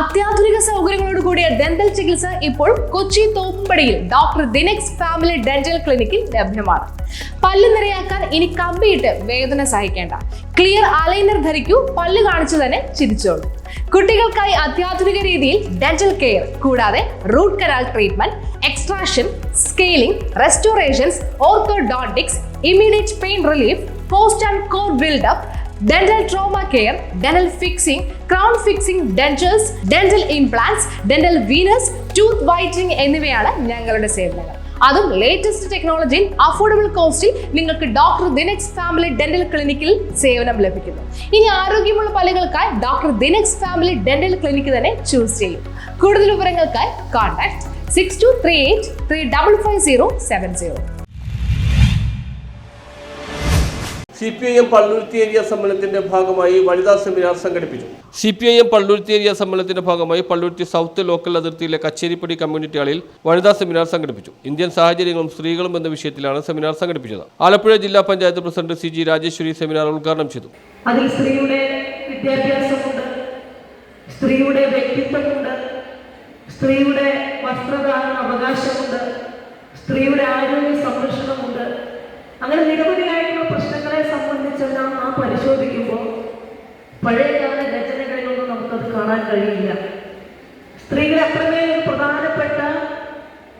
അത്യാധുനിക സൗകര്യങ്ങളോട് കൂടിയ ഡെന്റൽ ചികിത്സ ഇപ്പോൾ കൊച്ചി തോപ്പുംപടിയിൽ ഡോക്ടർ ദിനെക്സ് ഫാമിലി ഡെന്റൽ ക്ലിനിക്കിൽ ലഭ്യമാണ്. പല്ല് നിറയാക്കാൻ ഇനി കമ്പിയിട്ട് വേദന സഹിക്കേണ്ട. ക്ലിയർ അലൈനർ ധരിക്കൂ പല്ല് കാണിച്ചു തന്നെ ചിരിച്ചോളൂ. കുട്ടികൾക്കായി അത്യാധുനിക രീതിയിൽ ഡെന്റൽ കെയർ കൂടാതെ root canal treatment extraction scaling restorations orthodontics immediate pain relief post and core buildup dental trauma care dental fixing crown fixing dentals dental implants dental veneers tooth whitening എന്നിവയാണ് ഞങ്ങളുടെ സേവനങ്ങൾ. അതും ലേറ്റസ്റ്റ് ടെക്നോളജിയിൽ affordable കോസ്റ്റിൽ നിങ്ങൾക്ക് doctor Dinex family dental ക്ലിനിക്കിൽ സേവനം ലഭിക്കുന്നു. ഇനി ആരോഗ്യമുള്ള പല്ലുകൾക്കായി doctor Dinex family dental clinic തന്നെ ചൂസ് ചെയ്യും. കൂടുതൽ വിവരങ്ങൾക്കായി contact six two three eight three double five zero seven zero C P I M Palluruthy area സമ്മേളനത്തിന്റെ ഭാഗമായി വനിതാ സെമിനാർ സംഘടിപ്പിച്ചു. C P I M Palluruthy area സമ്മേളനത്തിന്റെ ഭാഗമായി പള്ളുരുത്തി സൗത്ത് ലോക്കൽ അതിർത്തിയിലെ കച്ചേരിപ്പടി കമ്മ്യൂണിറ്റി ഹാളിൽ വനിതാ സെമിനാർ സംഘടിപ്പിച്ചു. ഇന്ത്യൻ സാഹചര്യങ്ങളും സ്ത്രീകളും എന്ന വിഷയത്തിലാണ് സെമിനാർ സംഘടിപ്പിച്ചത്. ആലപ്പുഴ ജില്ലാ panchayat president C G Rajeswari seminar ഉദ്ഘാടനം ചെയ്തു. അതിൽ സ്ത്രീയുടെ വിദ്യാഭ്യാസമുണ്ട് സ്ത്രീയുടെ വ്യക്തിത്വമുണ്ട് സ്ത്രീയുടെ വസ്ത്രധാരണ അവകാശമുണ്ട് സ്ത്രീയുടെ ആരോഗ്യ സംരക്ഷണമുണ്ട്. അങ്ങനെ നിരവധിയായിട്ടുള്ള പ്രശ്നങ്ങളെ സംബന്ധിച്ചെല്ലാം നാം പരിശോധിക്കുമ്പോൾ പഴയകാല രചനകളിലൊന്നും നമുക്കത് കാണാൻ കഴിയില്ല. സ്ത്രീകൾ അത്രമേൽ ഒരു പ്രധാനപ്പെട്ട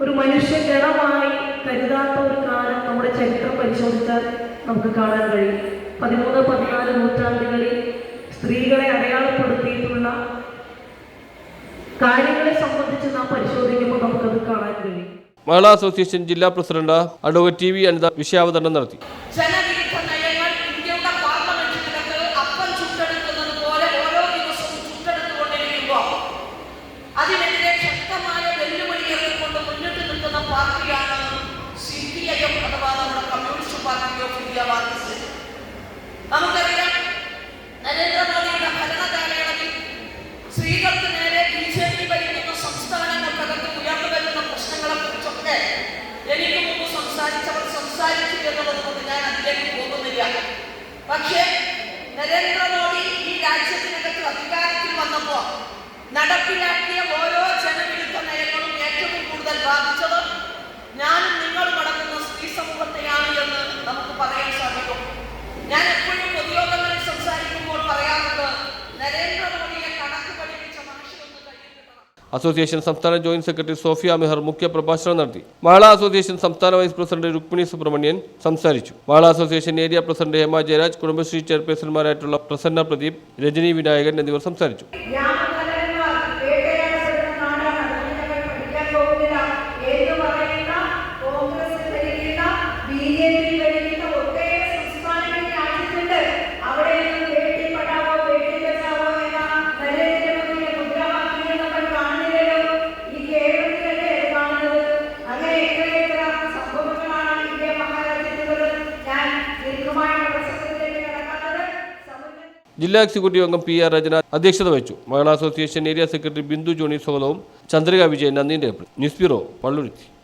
ഒരു മനുഷ്യ ഗണമായി കരുതാത്ത ഒരു കാലം നമ്മുടെ ചരിത്രം പരിശോധിച്ചാൽ നമുക്ക് കാണാൻ കഴിയും. പതിമൂന്ന് പതിനാല് നൂറ്റാണ്ടുകളിൽ സ്ത്രീകളെ അടയാളപ്പെടുത്തിയിട്ടുള്ള കാര്യങ്ങളെ സംബന്ധിച്ച് നാം പരിശോധിക്കുമ്പോൾ നമുക്കത് കാണാൻ കഴിയും. മഹിളാ അസോസിയേഷൻ ജില്ലാ president advocate T V Anitha വിഷയാവതരണം നടത്തി. ജനവിരുദ്ധ നയങ്ങൾ ഇന്ത്യയുടെ സ്ത്രീകൾക്ക് നേരെ ബി ജെ പി ഭരിക്കുന്ന സംസ്ഥാനങ്ങൾക്കകത്ത് ഉയർന്നു വരുന്ന പ്രശ്നങ്ങളെ കുറിച്ചൊക്കെ എനിക്ക് മുമ്പ് സംസാരിച്ചവർ സംസാരിച്ചു എന്നുള്ളത് കൊണ്ട് ഞാൻ അതിലേക്ക് പോകുന്നില്ല. പക്ഷേ നരേന്ദ്രമോദി ഈ രാജ്യത്തിനകത്ത് അധികാരത്തിൽ വന്നപ്പോൾ നടപ്പിലാക്കിയ ഓരോ ജനവിരുദ്ധ നയങ്ങളും ഏറ്റവും കൂടുതൽ ബാധിച്ചത് അസോസിയേഷൻ സംസ്ഥാന ജോയിന്റ് സെക്രട്ടറി സോഫിയ മെഹർ മുഖ്യ പ്രഭാഷണം നടത്തി. മഹിളാ അസോസിയേഷൻ സംസ്ഥാന വൈസ് പ്രസിഡന്റ് രുക്മിണി സുബ്രഹ്മണ്യൻ സംസാരിച്ചു. Mahila association area president Hema Jayaraj Kudumbashree ചെയർപേഴ്സൺമാരായിട്ടുള്ള Prasanna Pradeep Rajani Vinayakan എന്നിവർ സംസാരിച്ചു. ജില്ലാ എക്സിക്യൂട്ടീവ് അംഗം പി ആർ രചന അധ്യക്ഷത വഹിച്ചു. Mahila association area secretary Bindu Johny സ്വാഗതവും ചന്ദ്രിക വിജയൻ നന്ദിയും ന്യൂസ് ബ്യൂറോ പള്ളുരുത്തി.